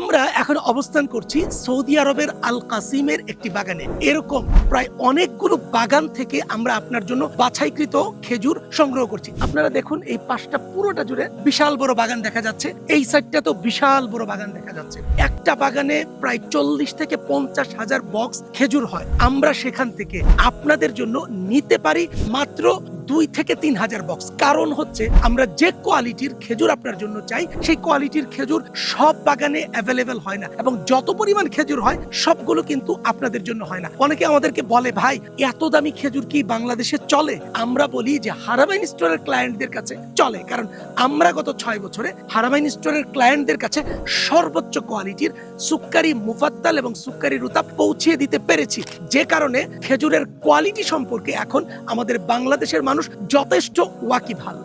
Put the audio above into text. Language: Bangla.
আমরা এখন অবস্থান করছি সৌদি আরবের আল কাসিমের একটি বাগানে। এরকম প্রায় অনেকগুলো বাগান থেকে আমরা আপনার জন্য বাছাইকৃত খেজুর সংগ্রহ করছি। আপনারা দেখুন, এই পাশটা পুরোটা জুড়ে বিশাল বড় বাগান দেখা যাচ্ছে। এই সাইডটা তো বিশাল বড় বাগান দেখা যাচ্ছে। একটা বাগানে প্রায় চল্লিশ থেকে পঞ্চাশ হাজার বক্স খেজুর হয়। আমরা সেখান থেকে আপনাদের জন্য নিতে পারি মাত্র দুই থেকে তিন হাজার বক্স কারণ হচ্ছে, আমরা যে কোয়ালিটির খেজুর আপনার জন্য চাই, সেই কোয়ালিটির খেজুর সব বাগানে অ্যাভেলেবেল হয় না। এবং যত পরিমাণ খেজুর হয়, সবগুলো কিন্তু আপনাদের জন্য হয় না। অনেকে আমাদেরকে বলে, ভাই, এত দামি খেজুর কি বাংলাদেশে চলে? আমরা বলি যে, হারামাইন স্টোরের ক্লায়েন্টদের কাছে চলে। কারণ আমরা গত ছয় বছরে হারামাইন স্টোরের ক্লায়েন্টদের কাছে সর্বোচ্চ কোয়ালিটির সুক্কারি মুফাত্তাল এবং সুক্কারি রুতা পৌঁছিয়ে দিতে পেরেছি। যে কারণে খেজুরের কোয়ালিটি সম্পর্কে এখন আমাদের বাংলাদেশের মানুষ যথেষ্ট ওয়াকিবহাল